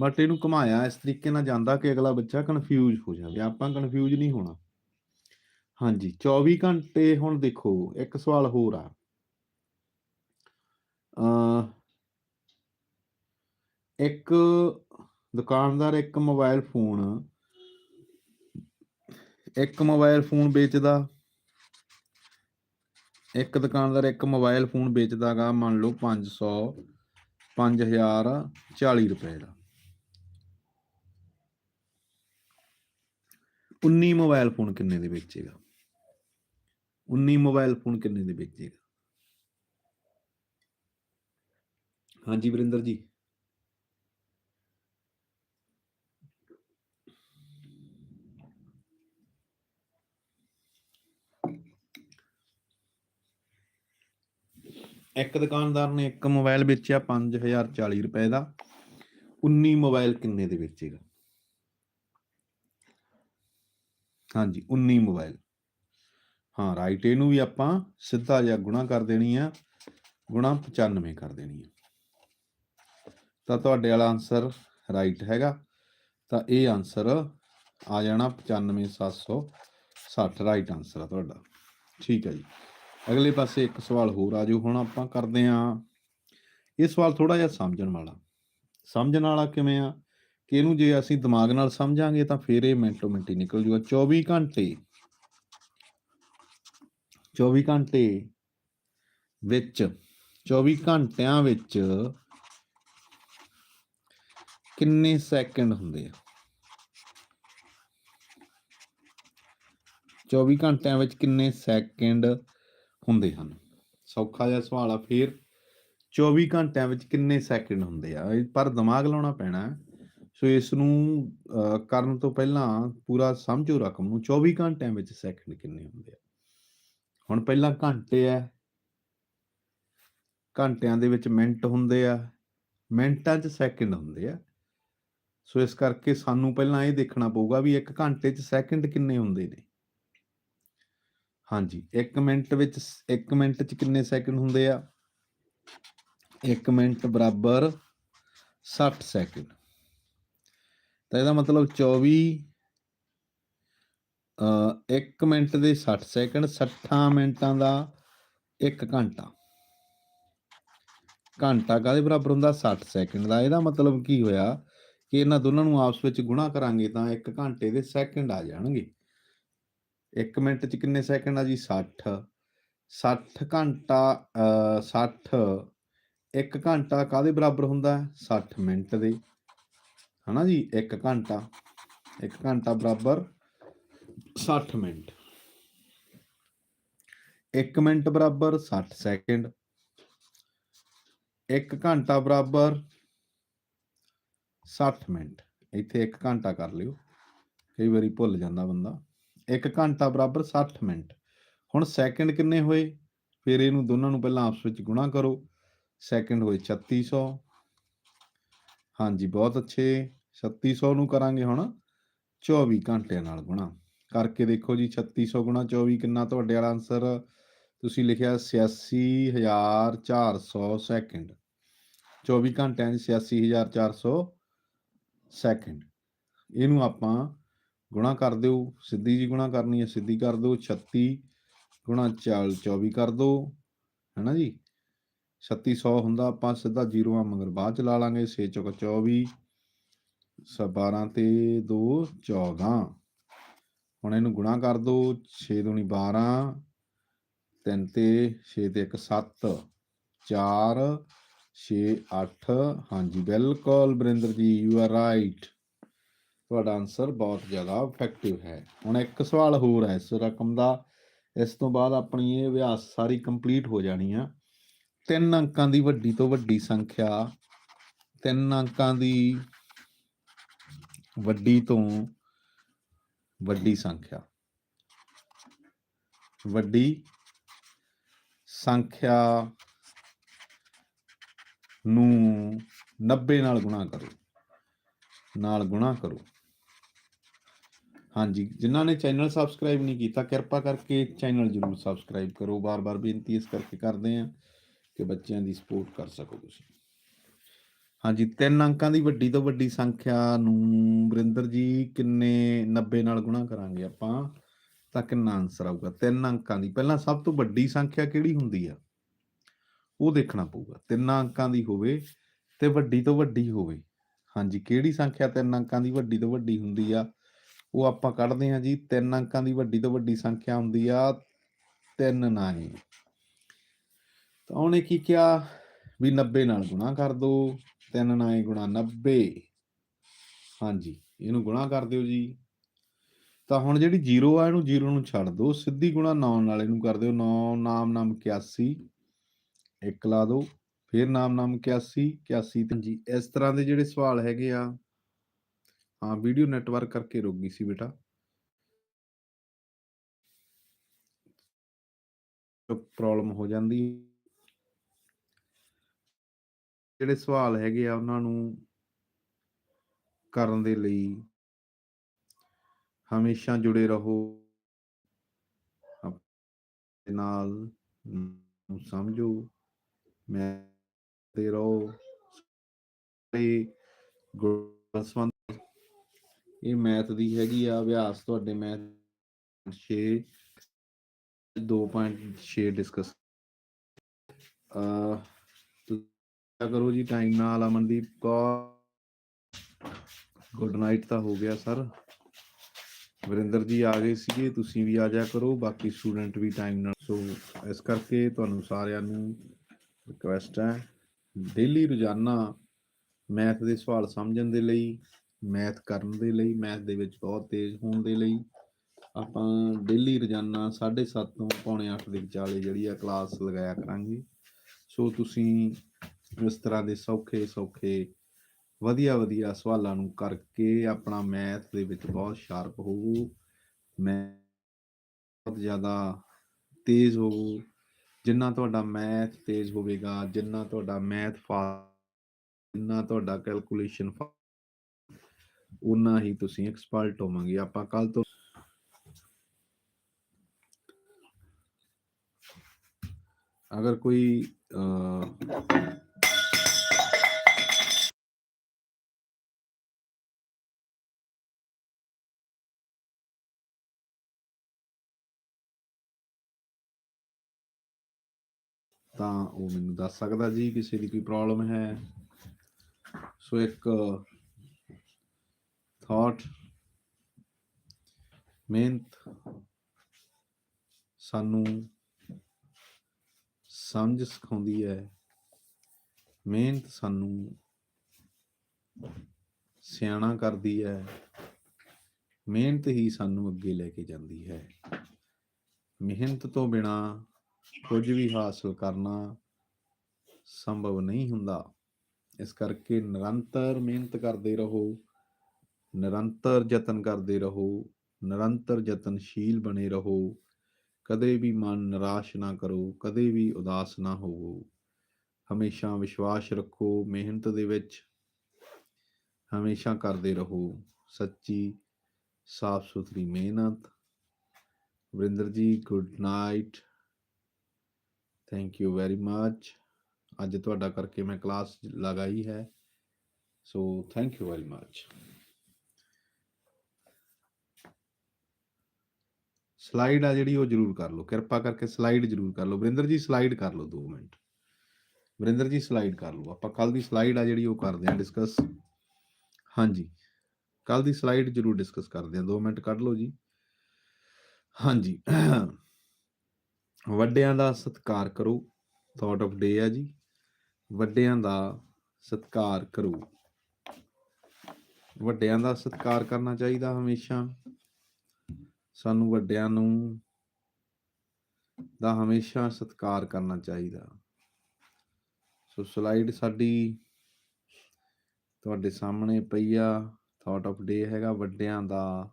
ਬਟ ਇਹਨੂੰ ਘੁਮਾਇਆ, ਇਸ ਤਰੀਕੇ ਨਾਲ ਜਾਂਦਾ ਕਿ ਅਗਲਾ ਬੱਚਾ ਕਨਫਿਊਜ਼ ਹੋ ਜਾਵੇ। ਆਪਾਂ ਕਨਫਿਊਜ਼ ਨਹੀਂ ਹੋਣਾ। ਹਾਂਜੀ 24 ਘੰਟੇ ਹੁਣ ਦੇਖੋ, ਇੱਕ ਸਵਾਲ ਹੋਰ ਆ। ਅ ਇੱਕ ਦੁਕਾਨਦਾਰ ਇੱਕ ਮੋਬਾਈਲ ਫੋਨ ਇੱਕ ਮੋਬਾਈਲ ਫੋਨ ਵੇਚਦਾ, ਇੱਕ ਦੁਕਾਨਦਾਰ ਇੱਕ ਮੋਬਾਈਲ ਫੋਨ ਵੇਚਦਾਗਾ, ਮੰਨ ਲਓ 500 5040 ਰੁਪਏ ਦਾ। 19 ਮੋਬਾਈਲ ਫੋਨ ਕਿੰਨੇ ਦੇ ਵੇਚੇਗਾ 19 ਮੋਬਾਈਲ ਫੋਨ ਕਿੰਨੇ ਦੇ ਵੇਚੇਗਾ ਹਾਂਜੀ ਵਰਿੰਦਰ ਜੀ। ਇੱਕ ਦੁਕਾਨਦਾਰ ਨੇ ਇੱਕ ਮੋਬਾਈਲ ਵੇਚਿਆ 5040 ਰੁਪਏ ਦਾ। 19 ਮੋਬਾਈਲ ਕਿੰਨੇ ਦੇ ਵੇਚੇਗਾ ਹਾਂਜੀ 19 ਮੋਬਾਈਲ ਹਾਂ ਰਾਈਟ ਇਹਨੂੰ ਵੀ ਆਪਾਂ ਸਿੱਧਾ ਜਿਹਾ ਗੁਣਾ ਕਰ ਦੇਣੀ ਆ, ਗੁਣਾ 95 ਕਰ ਦੇਣੀ ਆ। ਤਾਂ ਤੁਹਾਡੇ ਵਾਲਾ ਆਨਸਰ ਰਾਈਟ ਹੈਗਾ। ਤਾਂ ਇਹ ਆਨਸਰ ਆ ਜਾਣਾ 95760 ਰਾਈਟ ਆਨਸਰ ਆ ਤੁਹਾਡਾ। ਠੀਕ ਹੈ ਜੀ। ਅਗਲੇ ਪਾਸੇ ਇੱਕ ਸਵਾਲ ਹੋਰ ਆ ਜੋ ਹੁਣ ਆਪਾਂ ਕਰਦੇ ਆਂ ਇਹ ਸਵਾਲ ਥੋੜਾ ਜਿਹਾ ਸਮਝਣ ਵਾਲਾ। ਸਮਝਣ ਵਾਲਾ ਕਿਵੇਂ ਆ? ਕਿ ਇਹਨੂੰ ਜੇ ਅਸੀਂ ਦਿਮਾਗ ਨਾਲ ਸਮਝਾਂਗੇ ਤਾਂ ਫਿਰ ਇਹ ਮਿੰਟੋ ਮਿੰਟੀ ਨਿਕਲ ਜੂਗਾ। 24 ਘੰਟੇ 24 ਘੰਟੇ ਵਿੱਚ 24 ਘੰਟਿਆਂ ਵਿੱਚ ਕਿੰਨੇ ਸੈਕਿੰਡ ਹੁੰਦੇ ਆ? 24 ਘੰਟਿਆਂ ਵਿੱਚ ਕਿੰਨੇ ਸੈਕਿੰਡ ਹੁੰਦੇ ਹਨ? ਸੌਖਾ ਜਿਹਾ ਸਵਾਲ ਆ, ਫੇਰ 24 ਘੰਟਿਆਂ ਵਿੱਚ ਕਿੰਨੇ ਸੈਕਿੰਡ ਹੁੰਦੇ ਆ? ਪਰ ਦਿਮਾਗ ਲਾਉਣਾ ਪੈਣਾ। ਹੈ। ਸੋ ਇਸ ਨੂੰ ਕਰਨ ਤੋਂ ਪਹਿਲਾਂ ਪੂਰਾ ਸਮਝੋ ਰਕਮ ਨੂੰ 24 ਘੰਟਿਆਂ ਵਿੱਚ ਸੈਕਿੰਡ ਕਿੰਨੇ ਹੁੰਦੇ ਆ? ਹੁਣ ਪਹਿਲਾਂ ਘੰਟੇ ਆ। ਘੰਟਿਆਂ ਦੇ ਵਿੱਚ ਮਿੰਟ ਹੁੰਦੇ ਆ। ਮਿੰਟਾਂ 'ਚ ਸੈਕਿੰਡ ਹੁੰਦੇ ਆ। ਸੋ ਇਸ ਕਰਕੇ ਸਾਨੂੰ ਪਹਿਲਾਂ ਇਹ ਦੇਖਣਾ ਪਊਗਾ ਵੀ ਇੱਕ ਘੰਟੇ 'ਚ ਸੈਕਿੰਡ ਕਿੰਨੇ ਹੁੰਦੇ ਨੇ? ਹਾਂਜੀ 1 ਮਿੰਟ ਵਿੱਚ 1 ਮਿੰਟ 'ਚ ਕਿੰਨੇ ਸੈਕਿੰਡ ਹੁੰਦੇ ਆ? 1 ਮਿੰਟ ਬਰਾਬਰ 60 ਸੈਕਿੰਡ ਤਾਂ ਇਹਦਾ ਮਤਲਬ 24 ਅ 1 ਮਿੰਟ ਦੇ 60 ਸੈਕਿੰਡ 60 ਮਿੰਟਾਂ ਦਾ 1 ਘੰਟਾ। ਘੰਟਾ ਕਾਦੇ ਬਰਾਬਰ ਹੁੰਦਾ? 60 ਸੈਕਿੰਡ ਦਾ। ਇਹਦਾ ਮਤਲਬ ਕੀ ਹੋਇਆ ਕਿ ਇਹਨਾਂ ਦੋਨਾਂ ਨੂੰ ਆਪਸ ਵਿੱਚ ਗੁਣਾ ਕਰਾਂਗੇ ਤਾਂ 1 ਘੰਟੇ ਦੇ ਸੈਕਿੰਡ ਆ ਜਾਣਗੇ। 1 ਮਿੰਟ 'ਚ ਕਿੰਨੇ ਸੈਕਿੰਡ ਆ ਜੀ? 60 60 ਘੰਟਾ ਅ 60 1 ਘੰਟਾ ਕਾਦੇ ਬਰਾਬਰ ਹੁੰਦਾ? ਹੈ? 60 ਮਿੰਟ ਦੇ। ਹਨਾ ਜੀ? 1 ਘੰਟਾ 1 ਘੰਟਾ ਬਰਾਬਰ 60 ਮਿੰਟ। 1 ਮਿੰਟ ਬਰਾਬਰ 60 ਸੈਕਿੰਡ। 1 ਘੰਟਾ ਬਰਾਬਰ 60 ਮਿੰਟ। ਇੱਥੇ 1 ਘੰਟਾ ਕਰ ਲਿਓ। ਕਈ ਵਾਰੀ ਭੁੱਲ ਜਾਂਦਾ ਬੰਦਾ। 1 ਘੰਟਾ ਬਰਾਬਰ 60 ਮਿੰਟ। ਹੁਣ ਸੈਕਿੰਡ ਕਿੰਨੇ ਹੋਏ? ਫਿਰ ਇਹਨੂੰ ਦੋਨਾਂ ਨੂੰ ਪਹਿਲਾਂ ਆਪਸ ਵਿੱਚ ਗੁਣਾ ਕਰੋ। ਸੈਕਿੰਡ ਹੋਏ 3600 ਹਾਂਜੀ, ਬਹੁਤ ਅੱਛੇ। 3600 ਨੂੰ ਕਰਾਂਗੇ ਹੁਣ 24 ਘੰਟਿਆਂ ਨਾਲ ਗੁਣਾ। ਕਰਕੇ ਦੇਖੋ ਜੀ 3600 ਗੁਣਾ 24 ਕਿੰਨਾ ਤੁਹਾਡੇ ਵਾਲਾ ਆਨਸਰ ਤੁਸੀਂ ਲਿਖਿਆ 86400 ਸੈਕਿੰਡ। 24 ਘੰਟਿਆਂ 'ਚ 86400 ਸੈਕਿੰਡ। ਇਹਨੂੰ ਆਪਾਂ ਗੁਣਾ ਕਰ ਦਿਓ, ਸਿੱਧੀ ਜੀ ਗੁਣਾ ਕਰਨੀ ਹੈ, ਸਿੱਧੀ ਕਰ ਦਿਓ 36 ਗੁਣਾ 4 24 ਕਰ ਦਿਓ, ਹੈਨਾ ਜੀ? 3600 ਹੁੰਦਾ, ਆਪਾਂ ਸਿੱਧਾ ਜ਼ੀਰੋਆਂ ਮਗਰ ਬਾਅਦ ਚ ਲਾ ਲਾਂਗੇ 6 ਚੌਕ 24 12 ਤੇ 2 14 ਹੁਣ ਇਹਨੂੰ ਗੁਣਾ ਕਰ ਦੋ 6 ਦੂਣੀ 12 3 ਤੇ 6 ਤੇ 1 7 4 6 8 ਹਾਂਜੀ, ਬਿਲਕੁਲ Barinder ji you are right ਤੁਹਾਡਾ ਆਨਸਰ ਬਹੁਤ ਜ਼ਿਆਦਾ ਇਫੈਕਟਿਵ ਹੈ। ਹੁਣ ਇੱਕ ਸਵਾਲ ਹੋਰ ਹੈ, ਇਸ ਰਕਮ ਦਾ। ਇਸ ਤੋਂ ਬਾਅਦ ਆਪਣੀ ਇਹ ਅਭਿਆਸ ਸਾਰੀ ਕੰਪਲੀਟ ਹੋ ਜਾਣੀ ਆ। ਤਿੰਨ ਅੰਕਾਂ ਦੀ ਵੱਡੀ ਤੋਂ ਵੱਡੀ ਸੰਖਿਆ, ਤਿੰਨ ਅੰਕਾਂ ਦੀ ਵੱਡੀ ਤੋਂ ਵੱਡੀ ਸੰਖਿਆ। ਵੱਡੀ ਸੰਖਿਆ ਨੂੰ 90 ਨਾਲ ਗੁਣਾ ਕਰੋ। ਨਾਲ ਗੁਣਾ ਕਰੋ। ਹਾਂਜੀ, ਜਿਨ੍ਹਾਂ ਨੇ ਚੈਨਲ ਸਬਸਕ੍ਰਾਈਬ ਨਹੀਂ ਕੀਤਾ, ਕਿਰਪਾ ਕਰਕੇ ਚੈਨਲ ਜਰੂਰ ਸਬਸਕ੍ਰਾਈਬ ਕਰੋ। ਬਾਰ-ਬਾਰ ਬੇਨਤੀ ਇਸ ਕਰਕੇ ਕਰਦੇ ਆਂ ਕਿ ਬੱਚਿਆਂ ਦੀ ਸਪੋਰਟ ਕਰ ਸਕੋ ਤੁਸੀਂ। ਹਾਂਜੀ, ਤਿੰਨ ਅੰਕਾਂ ਦੀ ਵੱਡੀ ਤੋਂ ਵੱਡੀ ਸੰਖਿਆ ਨੂੰ ਵਰਿੰਦਰ ਜੀ ਕਿੰਨੇ 90 ਨਾਲ ਗੁਣਾ ਕਰਾਂਗੇ ਆਪਾਂ? ਤਾਂ ਕਿੰਨਾ ਆਨਸਰ ਆਊਗਾ? ਤਿੰਨ ਅੰਕਾਂ ਦੀ। ਪਹਿਲਾਂ ਸਭ ਤੋਂ ਵੱਡੀ ਸੰਖਿਆ ਕਿਹੜੀ ਹੁੰਦੀ ਆ? ਉਹ ਦੇਖਣਾ ਪਊਗਾ। ਤਿੰਨ ਅੰਕਾਂ ਦੀ ਹੋਵੇ ਤੇ ਵੱਡੀ ਤੋਂ ਵੱਡੀ ਹੋਵੇ। ਹਾਂਜੀ, ਕਿਹੜੀ ਸੰਖਿਆ ਤਿੰਨ ਅੰਕਾਂ ਦੀ ਵੱਡੀ ਤੋਂ ਵੱਡੀ ਹੁੰਦੀ ਆ? ਉਹ ਆਪਾਂ ਕੱਢਦੇ ਹਾਂ ਜੀ। ਤਿੰਨ ਅੰਕਾਂ ਦੀ ਵੱਡੀ ਤੋਂ ਵੱਡੀ ਸੰਖਿਆ ਹੁੰਦੀ ਆ ਤਿੰਨ ਨਾਏ ਤਾਂ ਉਹਨੇ ਕੀ ਕਿਹਾ? ਵੀ 90 ਨਾਲ ਗੁਣਾ ਕਰ ਦੋ। ਤਿੰਨ ਨਾਏ ਗੁਣਾ 90 ਹਾਂਜੀ, ਇਹਨੂੰ ਗੁਣਾ ਕਰ ਦਿਓ ਜੀ। ਤਾਂ ਹੁਣ ਜਿਹੜੀ 0 ਆ, ਇਹਨੂੰ 0 ਨੂੰ ਛੱਡ ਦਿਓ। ਸਿੱਧੀ ਗੁਣਾ 9 ਨਾਲ ਇਹਨੂੰ ਕਰ ਦਿਓ। 9 ਨਾਮ ਨਾਮ 81 ਇੱਕ ਲਾ ਦਿਓ, ਫਿਰ ਨਾਮ ਨਾਮ 81 81 ਤੇ ਜੀ ਇਸ ਤਰ੍ਹਾਂ ਦੇ ਜਿਹੜੇ ਸਵਾਲ ਹੈਗੇ ਆ, ਹਾਂ, ਵੀਡੀਓ ਨੈਟਵਰਕ ਕਰਕੇ ਰੁਕ ਗਈ ਸੀ ਬੇਟਾ। ਪ੍ਰੋਬਲਮ ਹੋ ਜਾਂਦੀ। ਜਿਹੜੇ ਸਵਾਲ ਹੈਗੇ ਆ ਉਹਨਾਂ ਨੂੰ ਕਰਨ ਦੇ ਲਈ ਹਮੇਸ਼ਾ ਜੁੜੇ ਰਹੋ। ਆਪਣੇ ਨਾਲ ਨੂੰ ਸਮਝੋ ਮੈਂ ਤੇ ਰਹੋ। ਤੇ ਗੁਰਸਵੰਤ ਇਹ ਮੈਥ ਦੀ ਹੈਗੀ ਆ, ਅਭਿਆਸ ਤੁਹਾਡੇ ਮੈਥ 6 2.6 ਡਿਸਕਸ ਅ ਕਰੋ ਜੀ ਟਾਈਮ ਨਾਲ ਅਮਨਦੀਪ ਕੌਰ। ਗੁੱਡ ਨਾਈਟ ਤਾਂ ਹੋ ਗਿਆ ਸਰ ਵਰਿੰਦਰ ਜੀ ਆ ਗਏ ਸੀਗੇ, ਤੁਸੀਂ ਵੀ ਆ ਜਾ ਕਰੋ, ਬਾਕੀ ਸਟੂਡੈਂਟ ਵੀ ਟਾਈਮ ਨਾਲ। ਸੋ ਇਸ ਕਰਕੇ ਤੁਹਾਨੂੰ ਸਾਰਿਆਂ ਨੂੰ ਰਿਕੁਐਸਟ ਹੈ ਡੇਲੀ ਰੋਜ਼ਾਨਾ ਮੈਥ ਦੇ ਸਵਾਲ ਸਮਝਣ ਦੇ ਲਈ ਮੈਥ ਕਰਨ ਦੇ ਲਈ ਮੈਥ ਦੇ ਵਿੱਚ ਬਹੁਤ ਤੇਜ਼ ਹੋਣ ਦੇ ਲਈ। ਆਪਾਂ ਡੇਲੀ ਰੋਜ਼ਾਨਾ 7:30 ਤੋਂ ਪੌਣੇ 8 ਦੇ ਵਿਚਾਲੇ ਜਿਹੜੀ ਆ ਕਲਾਸ ਲਗਾਇਆ ਕਰਾਂਗੇ। ਸੋ ਤੁਸੀਂ ਇਸ ਤਰ੍ਹਾਂ ਦੇ ਸੌਖੇ ਸੌਖੇ, ਵਧੀਆ ਵਧੀਆ ਸਵਾਲਾਂ ਨੂੰ ਕਰਕੇ ਆਪਣਾ ਮੈਥ ਦੇ ਵਿੱਚ ਬਹੁਤ ਸ਼ਾਰਪ ਹੋਵੋ ਮੈਂ ਬਹੁਤ ਜ਼ਿਆਦਾ ਤੇਜ਼ ਹੋਵੋ ਜਿੰਨਾ ਤੁਹਾਡਾ ਮੈਥ ਤੇਜ਼ ਹੋਵੇਗਾ, ਜਿੰਨਾ ਤੁਹਾਡਾ ਮੈਥ ਫਾਸਟ ਜਿੰਨਾ ਤੁਹਾਡਾ ਕੈਲਕੂਲੇਸ਼ਨ ਉਨਾ ਹੀ ਤੁਸੀਂ ਐਕਸਪਰਟ ਹੋਵੋਗੇ। ਆਪਾਂ ਕੱਲ ਤੋਂ ਅਗਰ ਕੋਈ ਤਾਂ ਉਹ ਮੈਨੂੰ ਦੱਸ ਸਕਦਾ ਜੀ ਕਿਸੇ ਦੀ ਕੋਈ ਪ੍ਰੋਬਲਮ ਹੈ। ਸੋ ਇੱਕ ਥਾਟ ਮਿਹਨਤ, ਸਾਨੂੰ ਸਮਝ ਸਿਖਾਉਂਦੀ ਹੈ। ਮਿਹਨਤ ਸਾਨੂੰ ਸਿਆਣਾ ਕਰਦੀ ਹੈ। ਮਿਹਨਤ ਹੀ ਸਾਨੂੰ ਅੱਗੇ ਲੈ ਕੇ ਜਾਂਦੀ ਹੈ। ਮਿਹਨਤ ਤੋਂ ਬਿਨਾ ਕੁਝ ਵੀ ਹਾਸਲ ਕਰਨਾ ਸੰਭਵ ਨਹੀਂ ਹੁੰਦਾ। ਇਸ ਕਰਕੇ ਨਿਰੰਤਰ ਮਿਹਨਤ ਕਰਦੇ ਰਹੋ, ਨਿਰੰਤਰ ਯਤਨ ਕਰਦੇ ਰਹੋ, ਨਿਰੰਤਰ ਯਤਨਸ਼ੀਲ ਬਣੇ ਰਹੋ। ਕਦੇ ਵੀ ਮਨ ਨਿਰਾਸ਼ ਨਾ ਕਰੋ, ਕਦੇ ਵੀ ਉਦਾਸ ਨਾ ਹੋਵੋ। ਹਮੇਸ਼ਾ ਵਿਸ਼ਵਾਸ ਰੱਖੋ, ਮਿਹਨਤ ਦੇ ਵਿੱਚ ਹਮੇਸ਼ਾ ਕਰਦੇ ਰਹੋ। ਸੱਚੀ ਸਾਫ਼ ਸੁਥਰੀ ਮਿਹਨਤ। Varinder ji, good night. Thank you very much ਅੱਜ ਤੁਹਾਡਾ ਕਰਕੇ ਮੈਂ ਕਲਾਸ ਲਗਾਈ ਹੈ। So thank you very much slide ਆ ਜਿਹੜੀ ਉਹ ਜਰੂਰ ਕਰ ਲਓ। ਕਿਰਪਾ ਕਰਕੇ ਸਲਾਈਡ ਜਰੂਰ ਕਰ ਲਓ। ਵਰਿੰਦਰ ਜੀ ਸਲਾਈਡ ਕਰ ਲਓ 2 ਮਿੰਟ। ਵਰਿੰਦਰ ਜੀ ਸਲਾਈਡ ਕਰ ਲਓ। ਆਪਾਂ ਕੱਲ ਦੀ ਸਲਾਈਡ ਆ ਜਿਹੜੀ ਉਹ ਕਰਦੇ ਹਾਂ ਡਿਸਕਸ ਹਾਂਜੀ। ਕੱਲ ਦੀ ਸਲਾਈਡ ਜ਼ਰੂਰ ਡਿਸਕਸ ਕਰਦੇ ਹਾਂ। 2 ਮਿੰਟ ਕੱਢ ਲਓ ਜੀ। ਹਾਂਜੀ। ਵੱਡਿਆਂ ਦਾ ਸਤਿਕਾਰ ਕਰੋ ਥਾਟ ਆਫ ਡੇ ਆ ਜੀ। ਵੱਡਿਆਂ ਦਾ ਸਤਿਕਾਰ ਕਰੋ। ਵੱਡਿਆਂ ਦਾ ਸਤਿਕਾਰ ਕਰਨਾ ਚਾਹੀਦਾ ਹਮੇਸ਼ਾ। ਸਾਨੂੰ ਵੱਡਿਆਂ ਨੂੰ ਦਾ ਹਮੇਸ਼ਾ ਸਤਿਕਾਰ ਕਰਨਾ ਚਾਹੀਦਾ। ਸੋ ਸਲਾਈਡ ਸਾਡੀ ਤੁਹਾਡੇ ਸਾਹਮਣੇ ਪਈ ਆ। ਥਾਟ ਆਫ ਡੇ ਹੈਗਾ, ਵੱਡਿਆਂ ਦਾ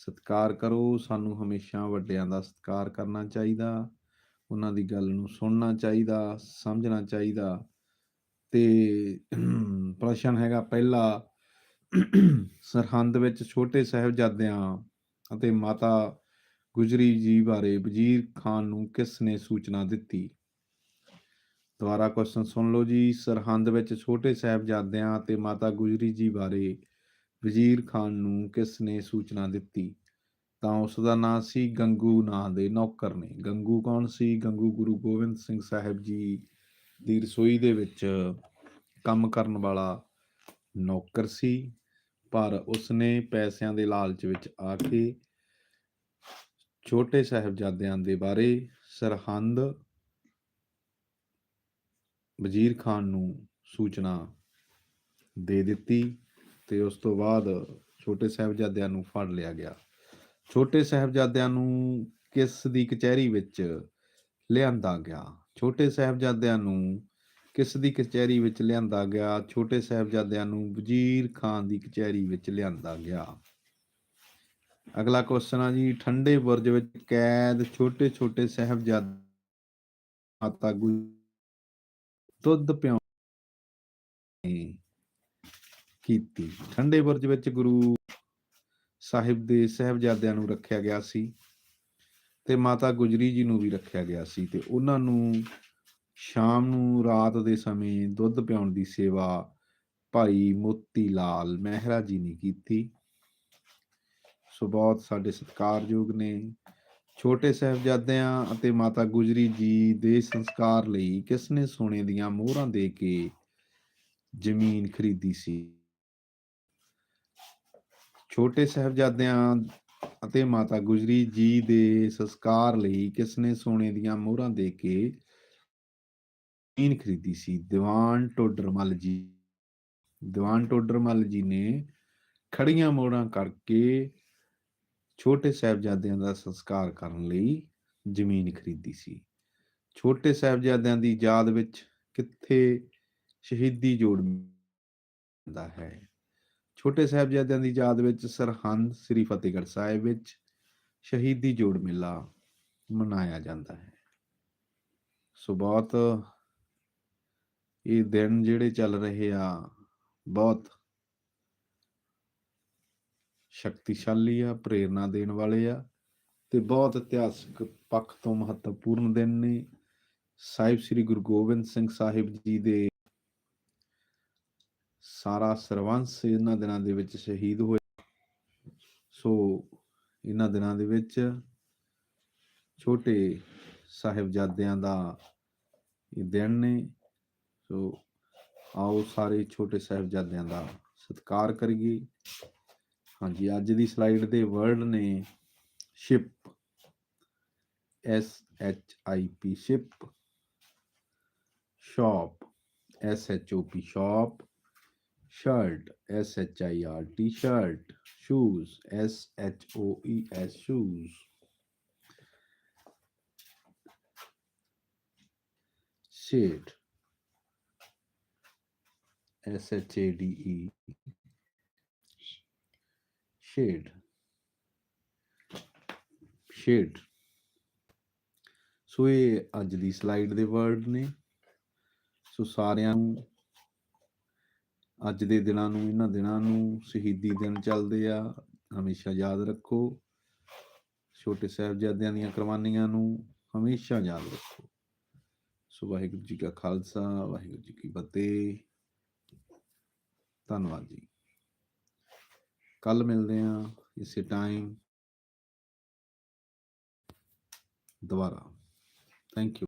ਸਤਿਕਾਰ ਕਰੋ, ਸਾਨੂੰ ਹਮੇਸ਼ਾ ਵੱਡਿਆਂ ਦਾ ਸਤਿਕਾਰ ਕਰਨਾ ਚਾਹੀਦਾ, ਉਹਨਾਂ ਦੀ ਗੱਲ ਨੂੰ ਸੁਣਨਾ ਚਾਹੀਦਾ, ਸਮਝਣਾ ਚਾਹੀਦਾ। ਤੇ ਪ੍ਰਸ਼ਨ ਹੈਗਾ ਪਹਿਲਾ, ਸਰਹੰਦ ਵਿੱਚ ਛੋਟੇ ਸਾਹਿਬਜ਼ਾਦਿਆਂ ਅਤੇ ਮਾਤਾ ਗੁਜਰੀ ਜੀ ਬਾਰੇ ਵਜ਼ੀਰ ਖਾਨ ਨੂੰ ਕਿਸ ਨੇ ਸੂਚਨਾ ਦਿੱਤੀ? ਦੁਬਾਰਾ ਕੁਐਸਚਨ ਸੁਣ ਲਓ ਜੀ, ਸਰਹੰਦ ਵਿੱਚ ਛੋਟੇ ਸਾਹਿਬਜ਼ਾਦਿਆਂ ਅਤੇ ਮਾਤਾ ਗੁਜਰੀ ਜੀ ਬਾਰੇ ਵਜ਼ੀਰ ਖਾਨ ਨੂੰ ਕਿਸ ਨੇ ਸੂਚਨਾ ਦਿੱਤੀ? ਤਾਂ ਉਸ ਦਾ ਨਾਂ ਸੀ ਗੰਗੂ, ਨਾਂ ਦੇ ਨੌਕਰ ਨੇ। ਗੰਗੂ ਕੌਣ ਸੀ? ਗੰਗੂ ਗੁਰੂ ਗੋਬਿੰਦ ਸਿੰਘ ਸਾਹਿਬ ਜੀ ਦੀ ਰਸੋਈ ਦੇ ਵਿੱਚ ਕੰਮ ਕਰਨ ਵਾਲਾ ਨੌਕਰ ਸੀ, ਪਰ ਉਸਨੇ ਪੈਸਿਆਂ ਦੇ ਲਾਲਚ ਵਿੱਚ ਆ ਕੇ ਛੋਟੇ ਸਾਹਿਬਜ਼ਾਦਿਆਂ ਦੇ ਬਾਰੇ ਸਰਹੰਦ ਵਜ਼ੀਰ ਖਾਨ ਨੂੰ ਸੂਚਨਾ ਦੇ ਦਿੱਤੀ। ਤੇ ਉਸ ਤੋਂ ਬਾਅਦ ਛੋਟੇ ਸਾਹਿਬਜ਼ਾਦਿਆਂ ਨੂੰ ਫੜ ਲਿਆ ਗਿਆ। ਛੋਟੇ ਸਾਹਿਬਜ਼ਾਦਿਆਂ ਨੂੰ ਕਿਸ ਦੀ ਕਚਹਿਰੀ ਵਿੱਚ ਲਿਆਂਦਾ ਗਿਆ? ਛੋਟੇ ਸਾਹਿਬਜ਼ਾਦਿਆਂ ਨੂੰ ਕਿਸ ਦੀ ਕਚਹਿਰੀ ਵਿੱਚ ਲਿਆਂਦਾ ਗਿਆ? ਛੋਟੇ ਸਾਹਿਬਜ਼ਾਦਿਆਂ ਨੂੰ ਵਜ਼ੀਰ ਖਾਨ ਦੀ ਕਚਹਿਰੀ ਵਿੱਚ ਲਿਆਂਦਾ ਗਿਆ। ਅਗਲਾ ਕੁਐਸਚਨ ਆ ਜੀ, ਠੰਡੇ ਬੁਰਜ ਵਿੱਚ ਕੈਦ ਛੋਟੇ ਛੋਟੇ ਸਾਹਿਬਜ਼ਾਦੇ ਮਾਤਾ ਗੁ ਦੁੱਧ ਪਿਉ ਕੀਤੀ। ਠੰਡੇ ਬੁਰਜ ਵਿੱਚ ਗੁਰੂ ਸਾਹਿਬ ਦੇ ਸਾਹਿਬਜ਼ਾਦਿਆਂ ਨੂੰ ਰੱਖਿਆ ਗਿਆ ਸੀ ਤੇ ਮਾਤਾ ਗੁਜਰੀ ਜੀ ਨੂੰ ਵੀ ਰੱਖਿਆ ਗਿਆ ਸੀ ਤੇ ਉਹਨਾਂ ਨੂੰ ਸ਼ਾਮ ਨੂੰ ਰਾਤ ਦੇ ਸਮੇਂ ਦੁੱਧ ਪਿਆਉਣ ਦੀ ਸੇਵਾ ਭਾਈ ਮੋਤੀ ਲਾਲ ਮਹਿਰਾ ਜੀ ਨੇ ਕੀਤੀ। ਸੋ ਬਹੁਤ ਸਾਡੇ ਸਤਿਕਾਰਯੋਗ ਨੇ। ਛੋਟੇ ਸਾਹਿਬਜ਼ਾਦਿਆਂ ਅਤੇ ਮਾਤਾ ਗੁਜਰੀ ਜੀ ਦੇ ਸੰਸਕਾਰ ਲਈ ਕਿਸ ਨੇ ਸੋਨੇ ਦੀਆਂ ਮੋਹਰਾਂ ਦੇ ਕੇ ਜ਼ਮੀਨ ਖਰੀਦੀ ਸੀ? ਛੋਟੇ ਸਾਹਿਬਜ਼ਾਦਿਆਂ ਅਤੇ ਮਾਤਾ ਗੁਜਰੀ ਜੀ ਦੇ ਸੰਸਕਾਰ ਲਈ ਕਿਸ ਨੇ ਸੋਨੇ ਦੀਆਂ ਮੋਹਰਾਂ ਦੇ ਕੇ ਜ਼ਮੀਨ ਖਰੀਦੀ ਸੀ? ਦੀਵਾਨ ਟੋਡਰਮਲ ਜੀ। ਦੀਵਾਨ ਟੋਡਰਮਲ ਜੀ ਨੇ ਖੜੀਆਂ ਮੋਹਰਾਂ ਕਰਕੇ ਛੋਟੇ ਸਾਹਿਬਜ਼ਾਦਿਆਂ ਦਾ ਸੰਸਕਾਰ ਕਰਨ ਲਈ ਜ਼ਮੀਨ ਖਰੀਦੀ ਸੀ। ਛੋਟੇ ਸਾਹਿਬਜ਼ਾਦਿਆਂ ਦੀ ਯਾਦ ਵਿੱਚ ਕਿੱਥੇ ਸ਼ਹੀਦੀ ਜੋੜ ਦਾ ਹੈ? ਛੋਟੇ ਸਾਹਿਬਜ਼ਾਦਿਆਂ ਦੀ ਯਾਦ ਵਿੱਚ ਸਰਹੰਦ ਸ੍ਰੀ ਫਤਿਹਗੜ੍ਹ ਸਾਹਿਬ ਵਿੱਚ ਸ਼ਹੀਦੀ ਜੋੜ ਮੇਲਾ ਮਨਾਇਆ ਜਾਂਦਾ ਹੈ। ਸੋ ਬਹੁਤ ਇਹ ਦਿਨ ਜਿਹੜੇ ਚੱਲ ਰਹੇ ਆ, ਬਹੁਤ ਸ਼ਕਤੀਸ਼ਾਲੀ ਆ ਪ੍ਰੇਰਣਾ ਦੇਣ ਵਾਲੇ ਆ ਤੇ ਬਹੁਤ ਇਤਿਹਾਸਕ ਪੱਖ ਤੋਂ ਮਹੱਤਵਪੂਰਨ ਦਿਨ ਨੇ। ਸਾਹਿਬ ਸ੍ਰੀ ਗੁਰੂ ਗੋਬਿੰਦ ਸਿੰਘ ਸਾਹਿਬ ਜੀ ਦੇ ਸਾਰਾ ਸਰਵੰਸ ਇਹਨਾਂ ਦਿਨਾਂ ਦੇ ਵਿੱਚ ਸ਼ਹੀਦ ਹੋਏ ਸੋ ਇਹਨਾਂ ਦਿਨਾਂ ਦੇ ਵਿੱਚ ਛੋਟੇ ਸਾਹਿਬਜ਼ਾਦਿਆਂ ਦਾ ਇਹ ਦਿਨ ਨੇ। ਸੋ ਆਓ ਸਾਰੇ ਛੋਟੇ ਸਾਹਿਬਜ਼ਾਦਿਆਂ ਦਾ ਸਤਿਕਾਰ ਕਰੀਏ। ਹਾਂਜੀ, ਅੱਜ ਦੀ ਸਲਾਈਡ ਦੇ ਵਰਡ ਨੇ ship. S H I P ship. Shop. S H O P shop. shirt s h i r t shirt shoes s h o e s shoes shade s h a d e shade shade ਸੋ ਇਹ ਅੱਜ ਦੀ slide ਦੇ word ਨੇ ਸੋ ਸਾਰਿਆਂ ਨੂੰ ਅੱਜ ਦੇ ਦਿਨਾਂ ਨੂੰ, ਇਹਨਾਂ ਦਿਨਾਂ ਨੂੰ ਸ਼ਹੀਦੀ ਦਿਨ ਚੱਲਦੇ ਆ। ਹਮੇਸ਼ਾ ਯਾਦ ਰੱਖੋ। ਛੋਟੇ ਸਾਹਿਬਜ਼ਾਦਿਆਂ ਦੀਆਂ ਕੁਰਬਾਨੀਆਂ ਨੂੰ ਹਮੇਸ਼ਾ ਯਾਦ ਰੱਖੋ। ਸੋ ਵਾਹਿਗੁਰੂ ਜੀ ਕਾ ਖਾਲਸਾ, ਵਾਹਿਗੁਰੂ ਜੀ ਕੀ ਫਤਿਹ। ਧੰਨਵਾਦ ਜੀ। ਕੱਲ ਮਿਲਦੇ ਆ ਇਸੇ ਟਾਈਮ ਦੁਬਾਰਾ। Thank you